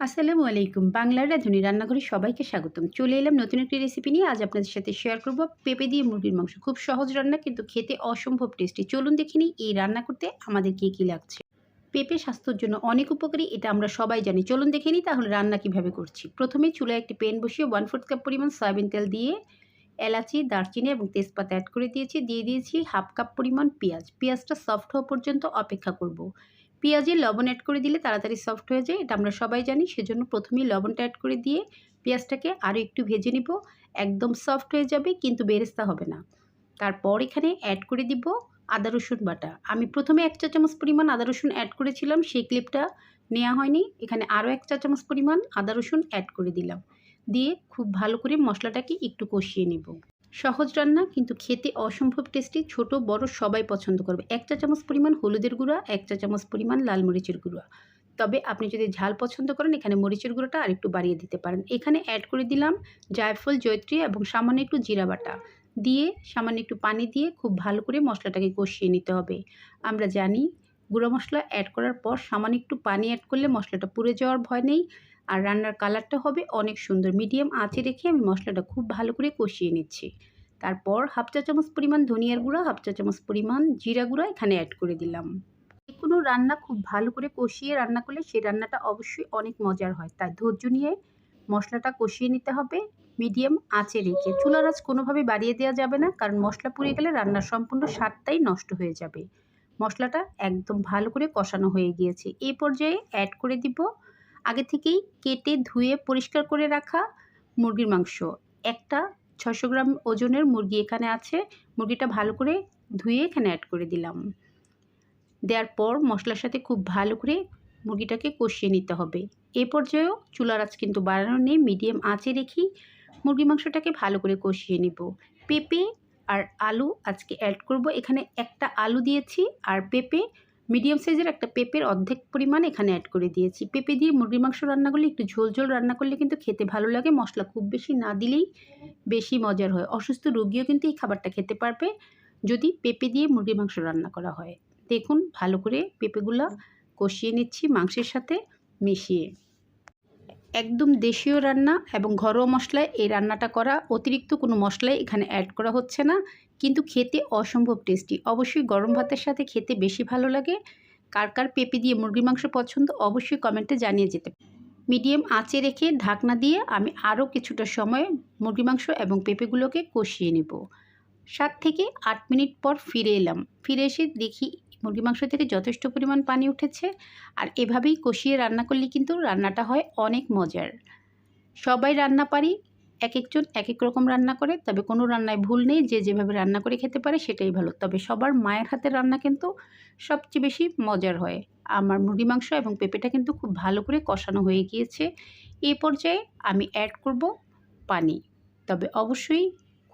আসসালামু আলাইকুম। বাংলার রাঁধুনি রান্নাঘরে সবাইকে স্বাগতম। চলে এলাম নতুন একটি রেসিপি নিয়ে। আজ আপনাদের সাথে শেয়ার করব পেঁপে দিয়ে মুরগির মাংস। খুব সহজ রান্না, কিন্তু খেতে অসম্ভব টেস্টি চলুন দেখে নিই এই রান্না করতে আমাদের কী কী লাগছে। পেঁপে স্বাস্থ্যের জন্য অনেক উপকারী, এটা আমরা সবাই জানি। চলুন দেখে নিই তাহলে রান্না কীভাবে করছি। প্রথমে চুলায় একটি প্যান বসিয়ে ওয়ান ফোর্থ কাপ পরিমাণ সয়াবিন তেল দিয়ে এলাচি, দারচিনি এবং তেজপাতা অ্যাড করে দিয়েছি। দিয়ে দিয়েছি হাফ কাপ পরিমাণ পেঁয়াজ। পেঁয়াজটা সফট হওয়া পর্যন্ত অপেক্ষা করব। পেঁয়াজে লবণ অ্যাড করে দিলে তাড়াতাড়ি সফট হয়ে যায়, এটা আমরা সবাই জানি। সেজন্য প্রথমেই লবণটা অ্যাড করে দিয়ে পেঁয়াজটাকে আরও একটু ভেজে নিব। একদম সফট হয়ে যাবে, কিন্তু বেরেস্তা হবে না। তারপর এখানে অ্যাড করে দিব আদা, রসুন বাটা। আমি প্রথমে এক চা চামচ পরিমাণ আদা, রসুন অ্যাড করেছিলাম, সেই ক্লিপটা নেওয়া হয়নি। এখানে আরও এক চা চামচ পরিমাণ আদা, রসুন অ্যাড করে দিলাম। দিয়ে খুব ভালো করে মশলাটাকে একটু কষিয়ে নেব। সহজ রান্না কিন্তু খেতে অসম্ভব টেস্টি ছোট, বড় সবাই পছন্দ করবে। এক চা চামচ পরিমাণ হলুদের গুঁড়া, এক চা চামচ পরিমাণ লাল মরিচের গুঁড়া। তবে আপনি যদি ঝাল পছন্দ করেন, এখানে মরিচের গুঁড়োটা আর একটু বাড়িয়ে দিতে পারেন। এখানে অ্যাড করে দিলাম জায়ফল, জয়ত্রী এবং সামান্য একটু জিরা বাটা। দিয়ে সামান্য একটু পানি দিয়ে খুব ভালো করে মশলাটাকে কষিয়ে নিতে হবে। আমরা জানি গুঁড়ো মশলা অ্যাড করার পর সামান্য একটু পানি অ্যাড করলে মশলাটা পুড়ে যাওয়ার ভয় নেই। আর রান্নার কালারটা হবে অনেক সুন্দর। মিডিয়াম আঁচে রেখে আমি মশলাটা খুব ভালো করে কষিয়ে নিচ্ছি। তারপর হাফ চা চামচ পরিমাণ ধনিয়ার গুঁড়া, হাফ চা চামচ পরিমাণ জিরা গুঁড়া এখানে অ্যাড করে দিলাম। যে কোনো রান্না খুব ভালো করে কষিয়ে রান্না করলে সেই রান্নাটা অবশ্যই অনেক মজার হয়। তাই ধৈর্য নিয়ে মশলাটা কষিয়ে নিতে হবে। মিডিয়াম আঁচে রেখে চুলার আঁচ কোনোভাবে বাড়িয়ে দেওয়া যাবে না, কারণ মশলা পুড়ে গেলে রান্নার সম্পূর্ণ স্বাদটাই নষ্ট হয়ে যাবে। মশলাটা একদম ভালো করে কষানো হয়ে গিয়েছে। এই পর্যায়ে অ্যাড করে দিব আগে থেকেই কেটে ধুয়ে পরিষ্কার করে রাখা মুরগির মাংস। একটা ছশো গ্রাম ওজনের মুরগি এখানে আছে। মুরগিটা ভালো করে ধুয়ে এখানে অ্যাড করে দিলাম। দেওয়ার পর মশলার সাথে খুব ভালো করে মুরগিটাকে কষিয়ে নিতে হবে। এ পর্যায়েও চুলার আঁচ কিন্তু বাড়ানো নেই মিডিয়াম আঁচে রেখি মুরগি মাংসটাকে ভালো করে কষিয়ে নিব। পেঁপে আর আলু আজকে অ্যাড করব। এখানে একটা আলু দিয়েছি আর পেঁপে মিডিয়াম সাইজের একটা পেঁপের অর্ধেক পরিমাণ এখানে অ্যাড করে দিয়েছি। পেঁপে দিয়ে মুরগির মাংস রান্না করলে একটু ঝোল ঝোল রান্না করলে কিন্তু খেতে ভালো লাগে। মশলা খুব বেশি না দিলেই বেশি মজার হয়। অসুস্থ রোগীও কিন্তু এই খাবারটা খেতে পারবে যদি পেঁপে দিয়ে মুরগির মাংস রান্না করা হয়। দেখুন, ভালো করে পেঁপেগুলো কষিয়ে নিচ্ছি মাংসের সাথে মিশিয়ে। একদম দেশীয় রান্না এবং ঘরোয়া মশলায় এই রান্নাটা করা, অতিরিক্ত কোনো মশলাই এখানে অ্যাড করা হচ্ছে না। কিন্তু খেতে অসম্ভব টেস্টি অবশ্যই গরম ভাতের সাথে খেতে বেশি ভালো লাগে। কার কার পেঁপে দিয়ে মুরগির মাংস পছন্দ, অবশ্যই কমেন্টে জানিয়ে যেতে মিডিয়াম আঁচে রেখে ঢাকনা দিয়ে আমি আরও কিছুটা সময় মুরগি মাংস এবং পেঁপেগুলোকে কষিয়ে নেব। সাত থেকে আট মিনিট পর ফিরে এলাম। ফিরে এসে দেখি মুরগি মাংস থেকে যথেষ্ট পরিমাণ পানি উঠেছে আর এভাবেই কষিয়ে রান্না করলে কিন্তু রান্নাটা হয় অনেক মজার। সবাই রান্না পারি, এক একজন এক এক রকম রান্না করে, তবে কোনো রান্নায় ভুল নেই, যে যেভাবে রান্না করে খেতে পারে সেটাই ভালো। তবে সবার মায়ের হাতের রান্না কিন্তু সবচেয়ে বেশি মজার হয়। আমার মুরগি মাংস এবং পেঁপেটা কিন্তু খুব ভালো করে কষানো হয়ে গিয়েছে। এই পর্যায়ে আমি অ্যাড করব পানি। তবে অবশ্যই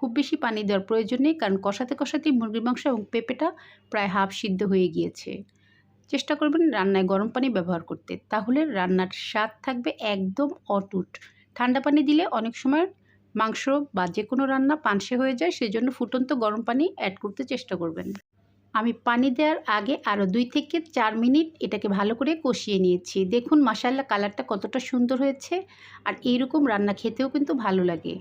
খুব বেশি পানি দেওয়ার প্রয়োজন নেই, কারণ কষাতে কষাতেই মুরগির মাংস এবং পেঁপেটা প্রায় হাফ সিদ্ধ হয়ে গিয়েছে। চেষ্টা করবেন রান্নায় গরম পানি ব্যবহার করতে। তাহলে রান্নার স্বাদ থাকবে একদম অটুট। ঠান্ডা পানি দিলে অনেক সময় মাংস বা যে কোনো রান্না পানসে হয়ে যায় সেই জন্য ফুটন্ত গরম পানি অ্যাড করতে চেষ্টা করবেন। আমি পানি দেওয়ার আগে আরও দুই থেকে চার মিনিট এটাকে ভালো করে কষিয়ে নিয়েছি। দেখুন মাসাল্লা কালারটা কতটা সুন্দর হয়েছে, আর এইরকম রান্না খেতেও কিন্তু ভালো লাগে।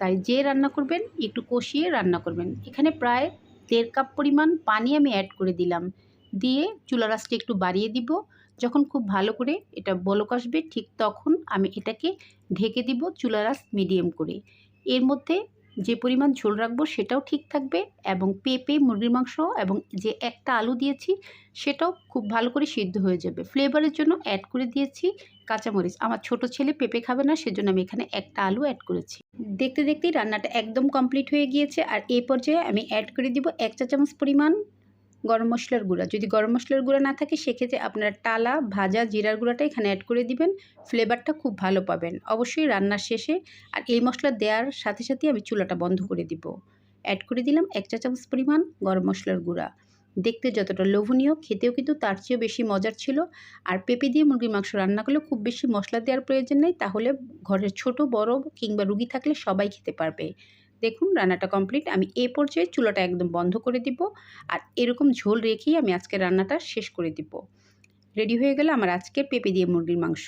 তাই যে রান্না করবেন, একটু কষিয়ে রান্না করবেন। এখানে প্রায় দেড় কাপ পরিমাণ পানি আমি অ্যাড করে দিলাম। দিয়ে চুলা রাসটা একটু বাড়িয়ে দিব। যখন খুব ভালো করে এটা বলক আসবে, ঠিক তখন আমি এটাকে ঢেকে দিব চুলা রাস মিডিয়াম করে। এর মধ্যে যে পরিমাণ ঝোল রাখব সেটাও ঠিক থাকবে এবং পেঁপে, মুরগির মাংস এবং যে একটা আলু দিয়েছি সেটাও খুব ভালো করে সিদ্ধ হয়ে যাবে। ফ্লেভারের জন্য অ্যাড করে দিয়েছি কাঁচামরিচ। আমার ছোট ছেলে পেঁপে খাবে না, সেজন্য আমি এখানে একটা আলু অ্যাড করেছি। দেখতে দেখতেই রান্নাটা একদম কমপ্লিট হয়ে গিয়েছে আর এই পর্যায়ে আমি অ্যাড করে দিব এক চা চামচ পরিমাণ গরম মশলার গুঁড়া। যদি গরম মশলার গুঁড়া না থাকে, সেক্ষেত্রে আপনারা টালা, ভাজা, জিরার গুঁড়াটা এখানে অ্যাড করে দিবেন। ফ্লেভারটা খুব ভালো পাবেন। অবশ্যই রান্নার শেষে আর এই মশলা দেওয়ার সাথে সাথে আমি চুলাটা বন্ধ করে দিব। অ্যাড করে দিলাম এক চা চামচ পরিমাণ গরম মশলার গুঁড়া। দেখতে যতটা লোভনীয়, খেতেও কিন্তু তার চেয়েও বেশি মজার ছিল। আর পেঁপে দিয়ে মুরগির মাংস রান্না করলে খুব বেশি মশলা দেওয়ার প্রয়োজন নেই। তাহলে ঘরের ছোট, বড় কিংবা রুগী থাকলে সবাই খেতে পারবে। দেখুন, রান্নাটা কমপ্লিট আমি এ পর্যায়ে চুলাটা একদম বন্ধ করে দিব আর এরকম ঝোল রেখেই আমি আজকে রান্নাটা শেষ করে দিব। রেডি হয়ে গেলে আমার আজকে পেঁপে দিয়ে মুরগির মাংস।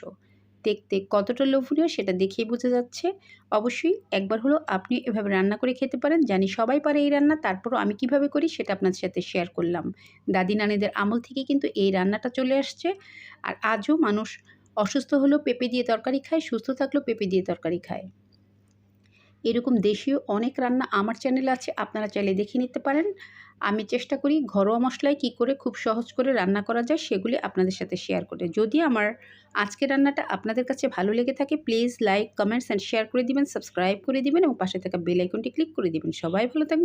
দেখতে কতটা লোভনীয় সেটা দেখেই বোঝা যাচ্ছে। অবশ্যই একবার হলো আপনি এভাবে রান্না করে খেতে পারেন। জানি সবাই পারে এই রান্না, তারপরও আমি কীভাবে করি সেটা আপনাদের সাথে শেয়ার করলাম। দাদি নানিদের আমল থেকে কিন্তু এই রান্নাটা চলে আসছে। আর আজও মানুষ অসুস্থ হলেও পেঁপে দিয়ে তরকারি খায়, সুস্থ থাকলেও পেঁপে দিয়ে তরকারি খায়। এরকম দেশীয় অনেক রান্না আমার চ্যানেল আছে, আপনারা চাইলে দেখে নিতে পারেন। আমি চেষ্টা করি ঘরোয়া মশলায় কি করে খুব সহজ করে রান্না করা যায় সেগুলি আপনাদের সাথে শেয়ার করে যদি আমার আজকের রান্নাটা আপনাদের কাছে ভালো লেগে থাকে please like comments and share করে দিবেন সাবস্ক্রাইব করে দিবেন এবং পাশে থাকা বেল আইকনটি ক্লিক করে দিবেন। সবাই ভালো থাকবেন।